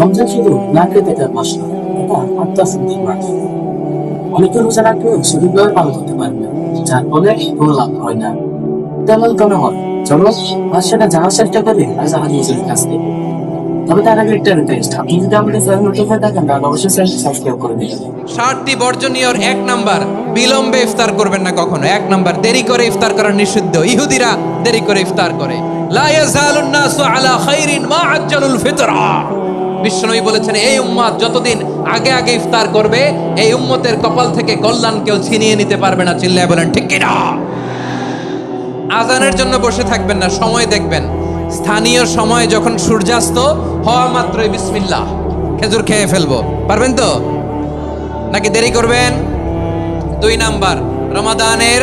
রমজান শুধু মাস না এটা আত্মা শুদ্ধির মাস অনেকে রোজা সঠিকভাবে পালন করতে পারে না, যার ফলে কোনো লাভ হয় না। তেমন কেন হয় চলো চেষ্টা করি তবে তার আগে একটা রিকোয়েস্ট আপনি যদি আমাদের চ্যানেল থাকেন তাহলে অবশ্যই সাবস্ক্রাইব করে দিন ষাটটি বর্জনীয়র এক নাম্বার, বিলম্বে ইফতার করবেন না কখনো। এক নাম্বার, দেরি করে ইফতার করা নিষিদ্ধ। ইহুদিরা দেরি করে ইফতার করে। লা ইয়াজালুন আলা খাইরিন মা আজ্জালুল ফিতরা। বিশ্বনবী বলেছেন, এই উম্মত যতদিন আগে আগে ইফতার করবে, এই উম্মতের কপাল থেকে কল্যাণ কেউ ছিনিয়ে নিতে পারবে না। চিল্লায় বলেন, ঠিক কিনা? আজানের জন্য বসে থাকবেন না, সময় দেখবেন। স্থানীয় সময় যখন সূর্যাস্ত, হওয়া মাত্রই বিসমিল্লাহ। খেজুর খেয়ে ফেলব। পারবেন তো? নাকি দেরি করবেন? দুই নাম্বার, রমাদানের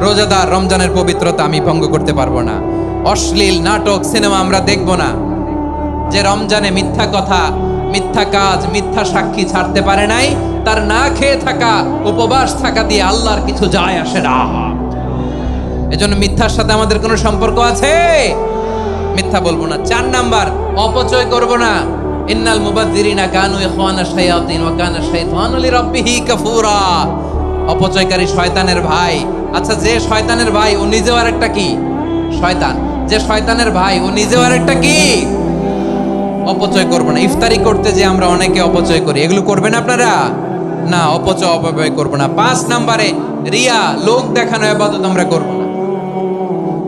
রোজাদার রমজানের পবিত্রতা আমি ভঙ্গ করতে পারব না। অশ্লীল নাটক, সিনেমা আমরা দেখব না। যে রমজানে মিথ্যা কথা, মিথ্যা কাজ, মিথ্যা সাক্ষী ছাড়তে পারে নাই, তার না খেয়ে থাকা, উপবাস থাকা দিয়ে আল্লাহর কিছু যায় আসে না। এজন্য মিথ্যার সাথে আমাদের কোনো সম্পর্ক আছে? মিথ্যা বলব না। চার নাম্বার, অপচয় করব না। ইন্নাল মুবাদ্দিরিনা কানু ইখওয়ানা শায়াতিন ওয়া কানা শাইতানু লিরাব্বিহি কাফুরা। অপচয়কারী শয়তানের ভাই আচ্ছা যে শয়তানের ভাই, ও নিজেও আরেকটা কি? শয়তান। যে শয়তানের ভাই, ও নিজেও আরেকটা কি? অপচয় করব না। ইফতারি করতে যে আমরা অনেকে অপচয় করি। এগুলো করবেন আপনারা? না, অপচয়, অপব্যয় করব না। পাঁচ নাম্বারে, রিয়া, লোক দেখানো আবাদত আমরা করব না।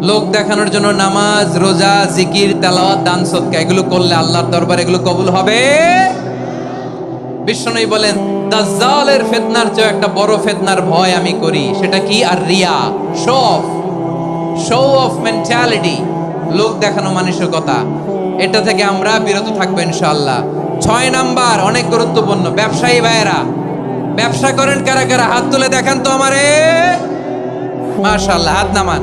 লোক দেখানোর জন্য নামাজ, রোজা, জিকির, তেলাওয়াত, দান, সৎকা, এগুলো করলে আল্লাহর দরবারে এগুলো কবুল হবে? বিষ্ণু বলেন, দাজ্জালের ফেতনার চেয়ে একটা বড় ফেতনার ভয় আমি করি, সেটা কি? আর Riya show off show off mentality লোক দেখানো মানসিকতা। এটা থেকে আমরা বিরত থাকব ইনশাআল্লাহ। ছয় নাম্বার, অনেক গুরুত্বপূর্ণ, ব্যবসায়ী ভাইয়েরা, ব্যবসা করেন কারা কারা? হাত তুলে দেখান তো আমারে। মাশাআল্লাহ, হাত নামান।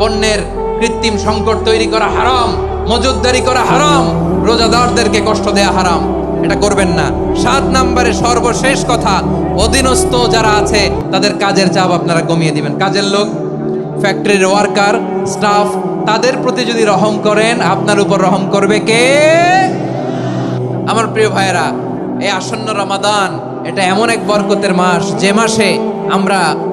পণ্যের কৃত্রিম সংকট তৈরি করা হারাম মজুদদারি করা হারাম, রোজাদারদেরকে কষ্ট দেয়া হারাম। এটা করবেন না। সাত নম্বরে সর্বশেষ কথা, অধীনস্থ যারা আছে, তাদের কাজের চাপ আপনারা কমিয়ে দিবেন। কাজের লোক, ফ্যাক্টরির ওয়ার্কার, স্টাফ, তাদের প্রতি যদি রহম করেন, আপনার উপর রহম করবে কে? আমার প্রিয় ভাইয়েরা, এই আসন্ন রমাদান, এটা এমন এক বরকতের মাস, যে মাসে আমরা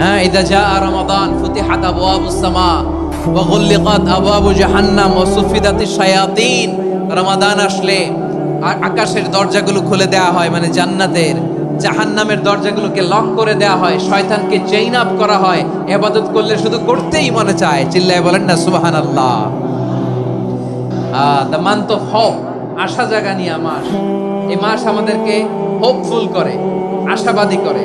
হ্যাঁ ইদা জা রমাদান ফুতিহাত আবওয়াবুস সামা ওয়া রমাদান আসলে আকাশের দরজাগুলো খুলে দেওয়া হয় মানে জান্নাতের। জাহান্নামের দরজাগুলোকে লক করে দেওয়া হয়, শয়তানকে চেইন আপ করা হয়, ইবাদত করলে শুধু করতেই মনে চায়, চিল্লায় বলেন না, সুবহানাল্লাহ। দ্য মান্থ হোপ আশা জাগানিয়া মাস এই মাস আমাদেরকে হোপফুল করে, আশাবাদী করে।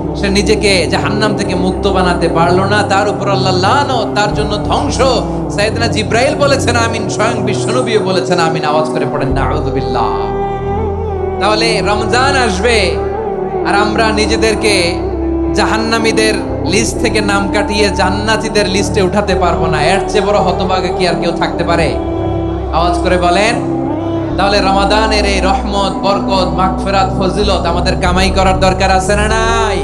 সে নিজেকে জাহান্নাম থেকে মুক্ত বানাতে পারল না। তার উপর আল্লাহ লানো তার জন্য ধ্বংস। সাইয়েদনা জিব্রাইল বলেছেন, আমিন। স্বয়ং বিশ্বনবীও বলেছেন, আমিন। আওয়াজ করে পড়েন নাউযুবিল্লাহ তাহলে রমজান আসবে, আর আমরা নিজেদেরকে জাহান্নামীদের লিস্ট থেকে নাম কাটিয়ে জান্নাতীদের লিস্টে উঠাতে পারব না। এর চেয়ে বড় হতভাগে কি আর কেউ থাকতে পারে? আওয়াজ করে বলেন, তাহলে রমাদানের এই রহমত, বরকত, মাগফিরাত, ফজিলত আমাদের কামাই করার দরকার আছে না নাই?